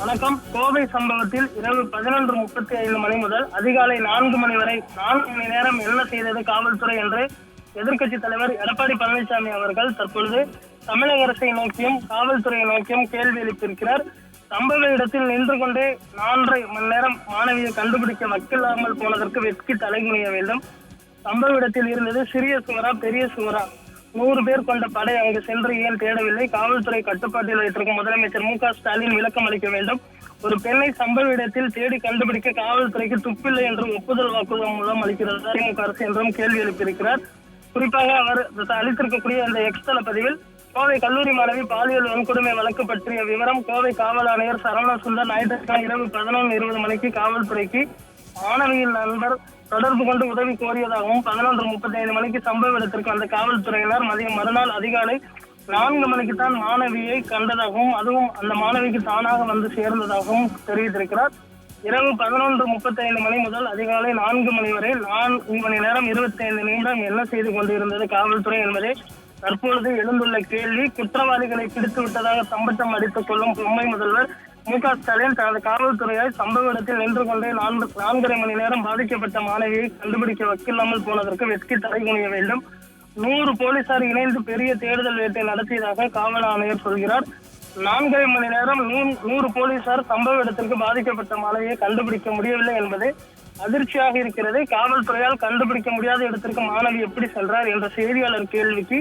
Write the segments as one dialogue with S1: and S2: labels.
S1: வணக்கம் கோவை சம்பவத்தில் இரவு பதினொன்று முப்பத்தி ஐந்து மணி முதல் அதிகாலை நான்கு மணி வரை நான்கு மணி நேரம் என்ன செய்தது காவல்துறை என்று எதிர்க்கட்சி தலைவர் எடப்பாடி பழனிசாமி அவர்கள் தற்பொழுது தமிழக அரசை நோக்கியும் காவல்துறையை நோக்கியும் கேள்வி எழுப்பியிருக்கிறார் சம்பவ இடத்தில் நின்று கொண்டே நான்கரை மணி நேரம் மாணவியை கண்டுபிடிக்க வக்கில்லாமல் போனதற்கு வெட்கி தலைகுனிய வேண்டும் சம்பவ இடத்தில் இருந்தது சிறிய சுவரா பெரிய சுவரா நூறு பேர் கொண்ட படை அங்கு சென்று ஏன் தேடவில்லை காவல்துறை கட்டுப்பாட்டில் வைத்திருக்கும் முதலமைச்சர் மு ஸ்டாலின் விளக்கம் அளிக்க வேண்டும் ஒரு பெண்ணை சம்பவ இடத்தில் தேடி கண்டுபிடிக்க காவல்துறைக்கு துப்பில்லை என்றும் ஒப்புதல் வாக்குறுதல் மூலம் அளிக்கிறது திமுக அரசு என்றும் கேள்வி எழுப்பியிருக்கிறார் குறிப்பாக அவர் அளித்திருக்கக்கூடிய அந்த எக்ஸ்தல பதிவில் கோவை கல்லூரி மாணவி பாலியல் வன்கொடுமை வழக்கு பற்றிய விவரம் கோவை காவல் ஆணையர் சரவணா சுந்தர் ஞாயிற்றுக்கிழமை இரவு பதினொன்று இருபது மணிக்கு காவல்துறைக்கு மாணவியின் நண்பர் தொடர்பு கொண்டு உதவி கோரியதாகவும் பதினொன்று முப்பத்தி ஐந்து மணிக்கு சம்பவ இடத்திற்கு அந்த காவல்துறையினர் மதியம் மறுநாள் அதிகாலை நான்கு மணிக்கு தான் மாணவியை கண்டதாகவும் அதுவும் அந்த மாணவிக்கு தானாக வந்து சேர்ந்ததாகவும் தெரிவித்திருக்கிறார் இரவு பதினொன்று முப்பத்தி ஐந்து மணி முதல் அதிகாலை நான்கு மணி வரை நான்கு மணி நேரம் இருபத்தி ஐந்து நிமிடம் என்ன செய்து கொண்டிருந்தது காவல்துறை என்பதை தற்பொழுது எழுந்துள்ள கேள்வி குற்றவாளிகளை பிடித்து விட்டதாக சம்பட்டம் அடித்துக் கொள்ளும் பொம்மை முதல்வர் மு க ஸ்டாலின் தனது காவல்துறையால் சம்பவ இடத்தில் நின்று கொண்டே நான்கு நான்கரை மணி நேரம் பாதிக்கப்பட்ட மாணவியை கண்டுபிடிக்க வக்கில்லாமல் போனதற்கு வெற்றி தடை குனிய வேண்டும் நூறு போலீசார் இணைந்து பெரிய தேடுதல் வேட்டை நடத்தியதாக காவல் ஆணையர் சொல்கிறார் நான்கரை மணி நேரம் நூறு போலீசார் சம்பவ இடத்திற்கு பாதிக்கப்பட்ட மாணவியை கண்டுபிடிக்க முடியவில்லை என்பது அதிர்ச்சியாக இருக்கிறது காவல்துறையால் கண்டுபிடிக்க முடியாத இடத்திற்கு மாணவி எப்படி சென்றார் என்ற செய்தியாளர் கேள்விக்கு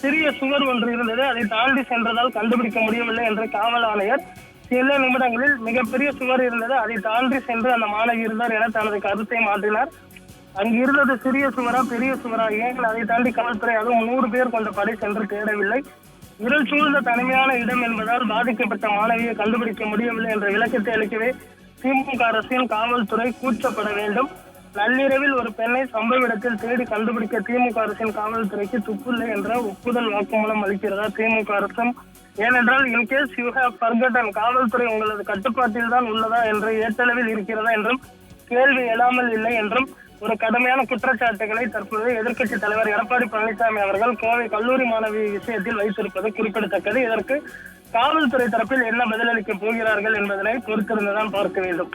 S1: சிறிய சுவர் ஒன்று இருந்தது அதை தாண்டி சென்றதால் கண்டுபிடிக்க முடியவில்லை என்ற காவல் ஆணையர் சில நிமிடங்களில் மிகப்பெரிய சுவர் இருந்தது அதை தாண்டி சென்று அந்த மாணவி இருந்தார் என தனது கருத்தை மாற்றினார் அங்கு இருந்தது சிறிய சுவரா பெரிய சுவரா ஏன் அதை தாண்டி காவல்துறை அதுவும் நூறு பேர் கொண்ட படை சென்று தேடவில்லை இருள் சூழ்ந்த தனிமையான இடம் என்பதால் பாதிக்கப்பட்ட மாணவியை கண்டுபிடிக்க முடியவில்லை என்ற விளக்கத்தை அளிக்கவே திமுக அரசின் காவல்துறை கூச்சப்பட வேண்டும் நள்ளிரவில் ஒரு பெண்ணை சம்பவ இடத்தில் தேடி கண்டுபிடிக்க திமுக அரசின் காவல்துறைக்கு துப்புள்ளை என்ற ஒப்புதல் வாக்குமூலம் அளிக்கிறதா திமுக அரசும் ஏனென்றால் இன்கேஸ் யூ ஹேவ் பர்கட்டன் காவல்துறை உங்களது கட்டுப்பாட்டில் தான் உள்ளதா என்று ஏற்றளவில் இருக்கிறதா என்றும் கேள்வி எழாமல் இல்லை என்றும் ஒரு கடுமையான குற்றச்சாட்டுகளை தற்போது எதிர்க்கட்சி தலைவர் எடப்பாடி பழனிசாமி அவர்கள் கோவை கல்லூரி மாணவி விஷயத்தில் வைத்திருப்பது குறிப்பிடத்தக்கது இதற்கு காவல்துறை தரப்பில் என்ன பதிலளிக்க போகிறார்கள் என்பதனை பொறுத்திருந்துதான் பார்க்க வேண்டும்